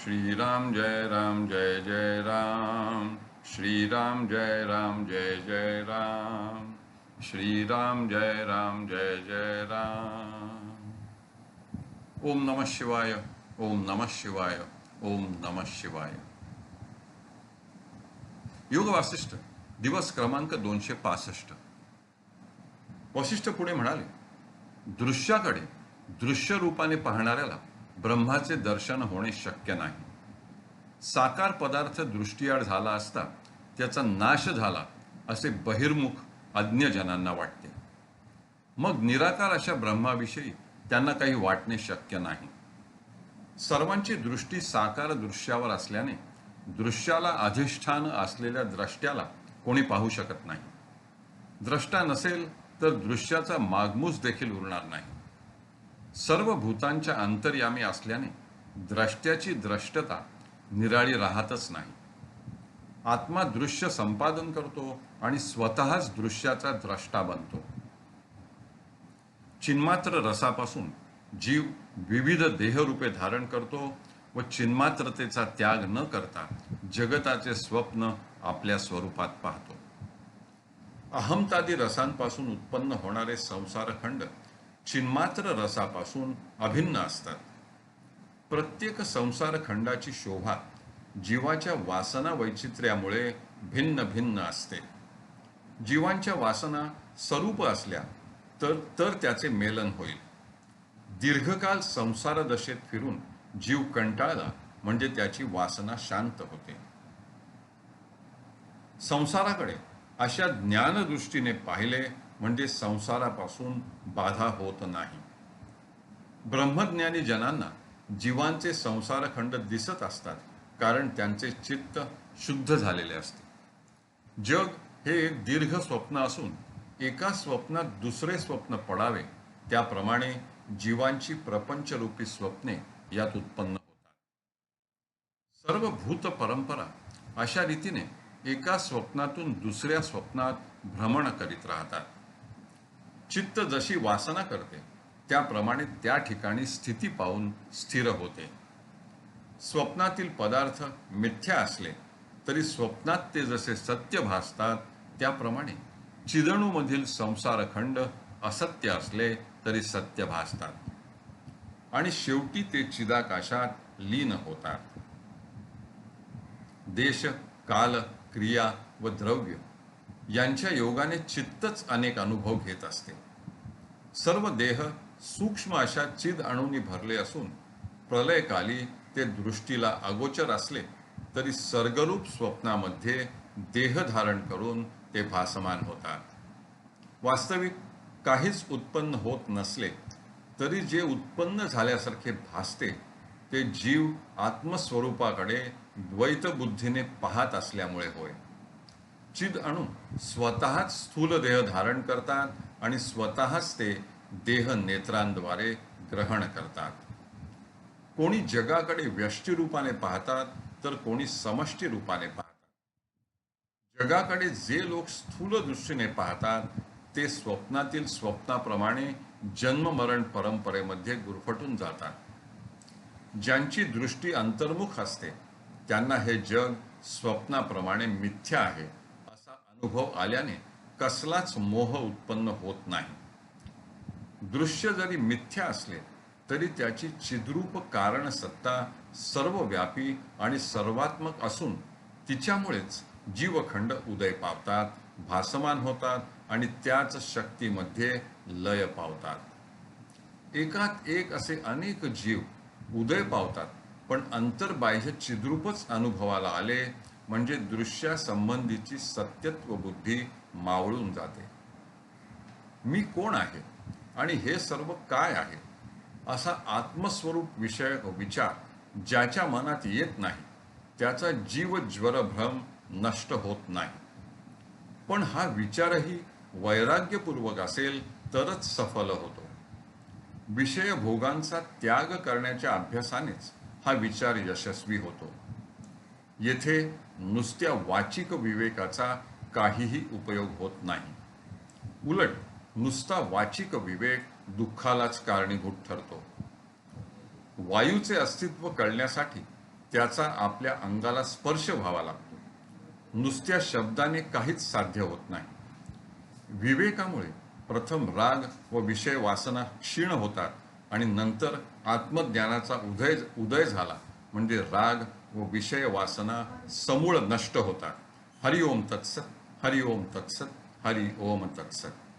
श्रीराम जय राम जय जय राम श्रीराम जय राम जय जय राम श्रीराम जय राम जय जय राम ओम नमः शिवाय ओम नमः शिवाय ओम नमः शिवाय योग वासिष्ठ दिवस क्रमांक दोनशे पासष्ट वशिष्ठ पुढे म्हणाले दृश्याकडे दृश्य रूपाने पाहणाऱ्याला ब्रह्माचे दर्शन होणे शक्य नाही. साकार पदार्थ दृष्टीआड झाला असता त्याचा नाश झाला असे बहिर्मुख अज्ञजनांना वाटते. मग निराकार अशा ब्रह्माविषयी त्यांना काही वाटणे शक्य नाही. सर्वांची दृष्टी साकार दृश्यावर असल्याने दृश्याला अधिष्ठान असलेल्या द्रष्ट्याला कोणी पाहू शकत नाही. द्रष्टा नसेल तर दृश्याचा मागमूस देखील उरणार नाही. सर्व भूतांच्या अंतर्यामी असल्याने द्रष्ट्याची द्रष्टता निराळी राहतच नाही. आत्मा दृश्य संपादन करतो आणि स्वतःच दृश्याचा द्रष्टा बनतो. चिन्मात्र रसापासून जीव विविध देहरूपे धारण करतो व चिन्मात्रतेचा त्याग न करता जगताचे स्वप्न आपल्या स्वरूपात पाहतो. अहमतादी रसांपासून उत्पन्न होणारे संसारखंड चिन्मात्र रसापासून अभिन्न असतात. प्रत्येक संसार खंडाची शोभा जीवाच्या वासना वैचित्र्यामुळे भिन्न भिन्न असते. जीवांच्या वासना स्वरूप असल्या तर तर त्याचे मेलन होईल. दीर्घकाल संसार दशेत फिरून जीव कंटाळला म्हणजे त्याची वासना शांत होते. संसाराकडे अशा ज्ञानदृष्टीने पाहिले म्हणजे संसारापासून बाधा होत नाही. ब्रह्मज्ञानी जनांना जीवांचे संसारखंड दिसत असतात कारण त्यांचे चित्त शुद्ध झालेले असते. जग हे एक दीर्घ स्वप्न असून एका स्वप्नात दुसरे स्वप्न पडावे त्याप्रमाणे जीवांची प्रपंचरूपी स्वप्ने यात उत्पन्न होतात. सर्व भूत परंपरा अशा रीतीने एका स्वप्नातून दुसऱ्या स्वप्नात भ्रमण करीत राहतात. चित्त जशी वासना करते त्याप्रमाणे त्या ठिकाणी स्थिती पाहून स्थिर होते. स्वप्नातील पदार्थ मिथ्या असले तरी स्वप्नात ते जसे सत्य भासतात त्याप्रमाणे चिदणूमधील संसारखंड असत्य असले तरी सत्य भासतात. आणि शेवटी ते चिदाकाशात लीन होतात. देश काल क्रिया व द्रव्य यांच्या योगाने चित्तच अनेक अनुभव घेत असते. सर्व देह सूक्ष्म अशा चिद अणूंनी भरले असून प्रलयकाली ते दृष्टीला अगोचर असले तरी सर्गरूप स्वप्नामध्ये देह धारण करून ते भासमान होतात. वास्तविक काहीच उत्पन्न होत नसले तरी जे उत्पन्न झाल्यासारखे भासते ते जीव आत्मस्वरूपाकडे द्वैत बुद्धीने पाहत असल्यामुळे होय. चिद अणू स्वतःच स्थूल देह धारण करतात आणि स्वतःच ते देह नेत्रांद्वारे ग्रहण करतात. कोणी जगाकडे व्यष्टी रूपाने पाहतात तर कोणी समष्टी रूपाने पाहतात. जगाकडे जे लोक स्थूल दृष्टीने पाहतात ते स्वप्नातील स्वप्नाप्रमाणे जन्ममरण परंपरेमध्ये गुरफटून जातात. ज्यांची दृष्टी अंतर्मुख असते त्यांना हे जग स्वप्नाप्रमाणे मिथ्या आहे. अनुभव आल्याने कसलाच मोह उत्पन्न होत नाही. दृश्य जरी मिथ्या असले तरी त्याची चिद्रूप कारण सत्ता सर्वव्यापी आणि सर्वात्मक असून तिच्यामुळेच जीवखंड उदय पावतात भासमान होतात आणि त्याच शक्तीमध्ये लय पावतात. एकात एक असे अनेक जीव उदय पावतात पण अंतर्बाह्य चिद्रूपच अनुभवाला आले म्हणजे दृश्यासंबंधीची सत्यत्व बुद्धी मावळून जाते. मी कोण आहे? आणि हे सर्व काय आहे? असा आत्मस्वरूप विषयक विचार ज्याच्या मनात येत नाही त्याचा जीव ज्वरभ्रम नष्ट होत नाही. पण हा विचारही वैराग्यपूर्वक असेल तरच सफल होतो. विषय भोगांचा त्याग करण्याच्या अभ्यासानेच हा विचार यशस्वी होतो. येथे नुसत्या वाचिक विवेकाचा काहीही उपयोग होत नाही. उलट नुसता वाचिक विवेक दुःखालाच कारणीभूत ठरतो. वायूचे अस्तित्व कळण्यासाठी त्याचा आपल्या अंगाला स्पर्श व्हावा लागतो. नुसत्या शब्दाने काहीच साध्य होत नाही. विवेकामुळे प्रथम राग व विषय वासना क्षीण होतात आणि नंतर आत्मज्ञानाचा उदय उदय झाला. म्हणजे राग विषय वासना समूळ नष्ट होतात हरिओम तत्सत हरिओम तत्सत हरि ओम तत्सत।